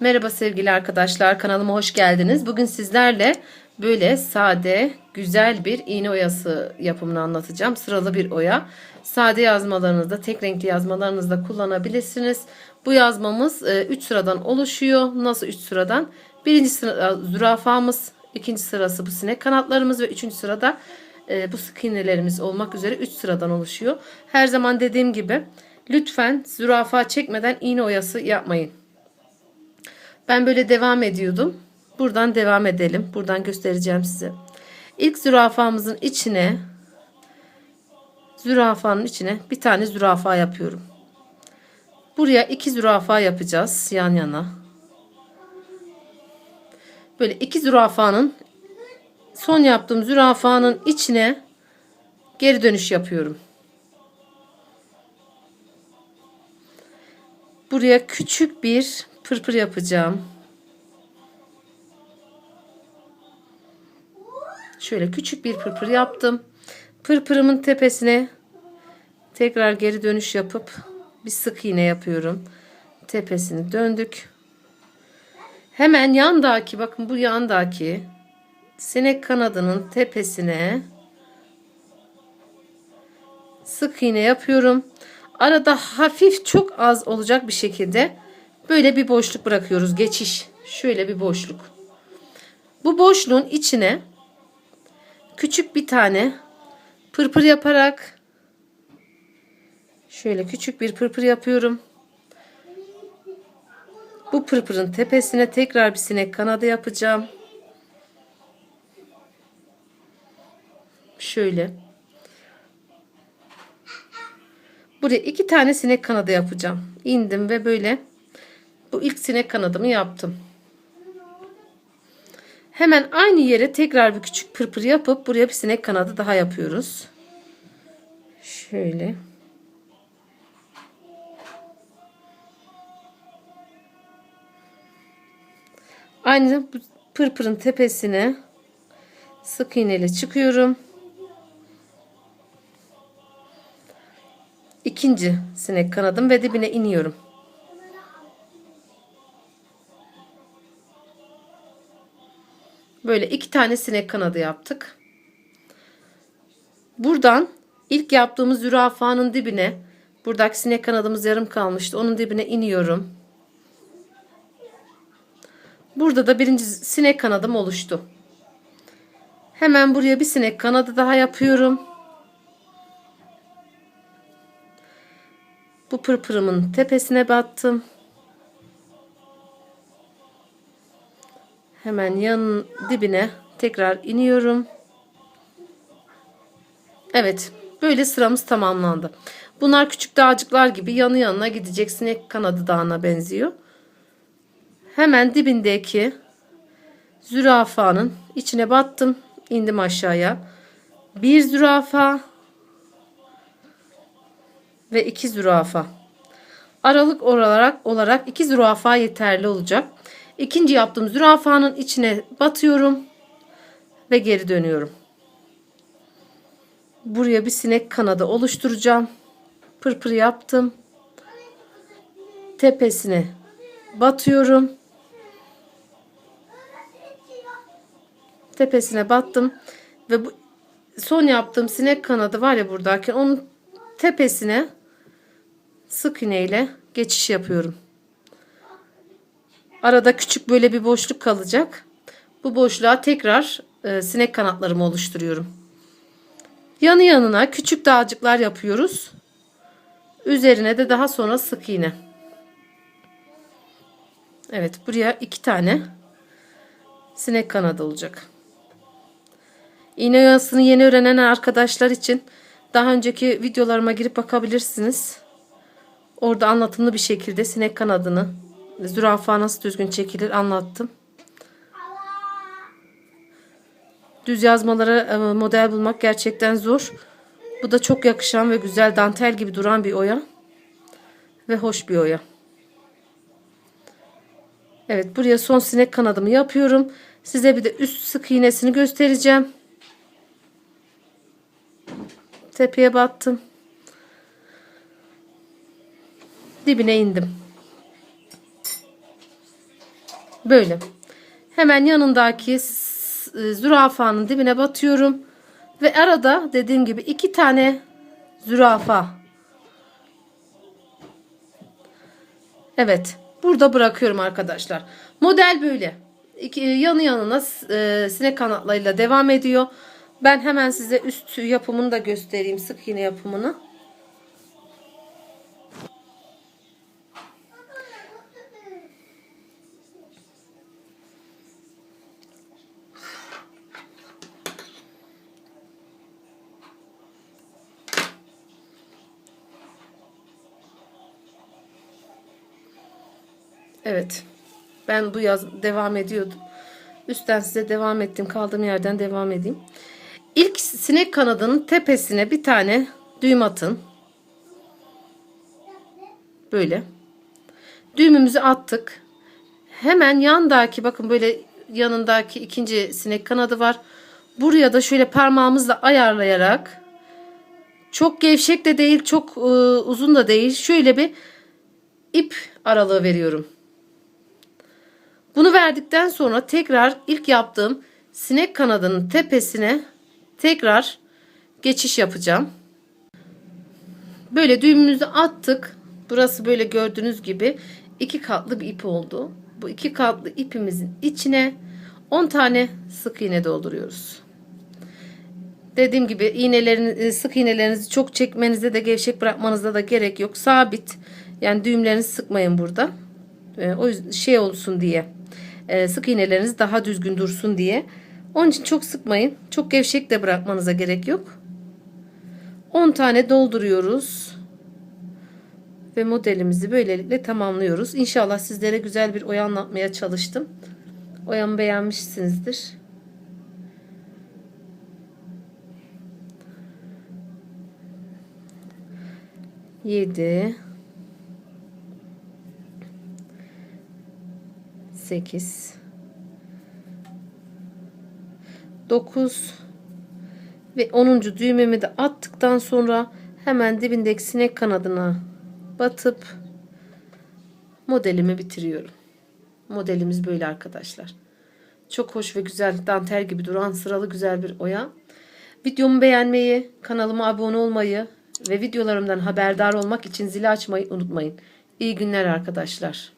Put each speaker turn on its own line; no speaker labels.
Merhaba sevgili arkadaşlar kanalıma hoş geldiniz. Bugün sizlerle böyle sade güzel bir iğne oyası yapımını anlatacağım. Sıralı bir oya. Sade yazmalarınızda tek renkli yazmalarınızda kullanabilirsiniz. Bu yazmamız 3 sıradan oluşuyor. Nasıl 3 sıradan? Birinci sıra zürafamız, ikinci sırası bu sinek kanatlarımız ve üçüncü sırada e, bu sık iğnelerimiz olmak üzere 3 sıradan oluşuyor. Her zaman dediğim gibi lütfen zürafa çekmeden iğne oyası yapmayın. Ben böyle devam ediyordum. Buradan devam edelim. Buradan göstereceğim size. İlk zürafamızın içine zürafanın içine bir tane zürafa yapıyorum. Buraya iki zürafa yapacağız yan yana. Böyle iki zürafanın son yaptığım zürafanın içine geri dönüş yapıyorum. Buraya küçük bir pırpır yapacağım. Şöyle küçük bir pırpır yaptım. Pırpırımın tepesine tekrar geri dönüş yapıp bir sık iğne yapıyorum. Tepesini döndük. Hemen yandaki bakın bu yandaki sinek kanadının tepesine sık iğne yapıyorum. Arada hafif çok az olacak bir şekilde böyle bir boşluk bırakıyoruz. Geçiş. Şöyle bir boşluk. Bu boşluğun içine küçük bir tane pırpır yaparak şöyle küçük bir pırpır yapıyorum. Bu pırpırın tepesine tekrar bir sinek kanadı yapacağım. Şöyle. Buraya iki tane sinek kanadı yapacağım. İndim ve böyle bu ilk sinek kanadımı yaptım. Hemen aynı yere tekrar bir küçük pırpır yapıp buraya bir sinek kanadı daha yapıyoruz. Şöyle. Aynı pırpırın tepesine sık iğneyle çıkıyorum. İkinci sinek kanadım ve dibine iniyorum. Böyle iki tane sinek kanadı yaptık. Buradan ilk yaptığımız zürafanın dibine buradaki sinek kanadımız yarım kalmıştı. Onun dibine iniyorum. Burada da birinci sinek kanadım oluştu. Hemen buraya bir sinek kanadı daha yapıyorum. Bu pırpırımın tepesine battım. Hemen yan dibine tekrar iniyorum. Evet. Böyle sıramız tamamlandı. Bunlar küçük dağcıklar gibi yanı yanına gidecek sinek kanadı dağına benziyor. Hemen dibindeki zürafanın içine battım. indim aşağıya. Bir zürafa ve iki zürafa. Aralık olarak olarak iki zürafa yeterli olacak. İkinci yaptığım zürafanın içine batıyorum ve geri dönüyorum. Buraya bir sinek kanadı oluşturacağım. Pırpır yaptım. Tepesine batıyorum. Tepesine battım ve bu son yaptığım sinek kanadı var ya buradaki onun tepesine sık iğne ile geçiş yapıyorum. Arada küçük böyle bir boşluk kalacak. Bu boşluğa tekrar e, sinek kanatlarımı oluşturuyorum. Yanı yanına küçük dağcıklar yapıyoruz. Üzerine de daha sonra sık iğne. Evet buraya iki tane sinek kanadı olacak. İğne oyasını yeni öğrenen arkadaşlar için daha önceki videolarıma girip bakabilirsiniz. Orada anlatımlı bir şekilde sinek kanadını zürafa nasıl düzgün çekilir anlattım. Düz yazmalara e, model bulmak gerçekten zor. Bu da çok yakışan ve güzel dantel gibi duran bir oya. Ve hoş bir oya. Evet buraya son sinek kanadımı yapıyorum. Size bir de üst sık iğnesini göstereceğim. Tepeye battım. Dibine indim. Böyle. Hemen yanındaki e, zürafanın dibine batıyorum. Ve arada dediğim gibi iki tane zürafa. Evet. Burada bırakıyorum arkadaşlar. Model böyle. İki, yanı yanına e, sinek kanatlarıyla devam ediyor. Ben hemen size üst yapımını da göstereyim. Sık iğne yapımını. Evet. Ben bu yaz devam ediyordum. Üstten size devam ettim. Kaldığım yerden devam edeyim. İlk sinek kanadının tepesine bir tane düğüm atın. Böyle. Düğümümüzü attık. Hemen yandaki bakın böyle yanındaki ikinci sinek kanadı var. Buraya da şöyle parmağımızla ayarlayarak çok gevşek de değil, çok e, uzun da değil. Şöyle bir ip aralığı veriyorum. Bunu verdikten sonra tekrar ilk yaptığım sinek kanadının tepesine tekrar geçiş yapacağım. Böyle düğümümüzü attık. Burası böyle gördüğünüz gibi iki katlı bir ip oldu. Bu iki katlı ipimizin içine 10 tane sık iğne dolduruyoruz. Dediğim gibi iğnelerini, sık iğnelerinizi çok çekmenize de gevşek bırakmanıza da gerek yok. Sabit. Yani düğümlerinizi sıkmayın burada. Ee, o yüzden şey olsun diye. Ee, sık iğneleriniz daha düzgün dursun diye. Onun için çok sıkmayın. Çok gevşek de bırakmanıza gerek yok. 10 tane dolduruyoruz. Ve modelimizi böylelikle tamamlıyoruz. İnşallah sizlere güzel bir oya anlatmaya çalıştım. Oyamı beğenmişsinizdir. Yedi. Sekiz. 9 ve 10. düğmemi de attıktan sonra hemen dibindeki sinek kanadına batıp modelimi bitiriyorum. Modelimiz böyle arkadaşlar. Çok hoş ve güzel dantel gibi duran sıralı güzel bir oya. Videomu beğenmeyi, kanalıma abone olmayı ve videolarımdan haberdar olmak için zili açmayı unutmayın. İyi günler arkadaşlar.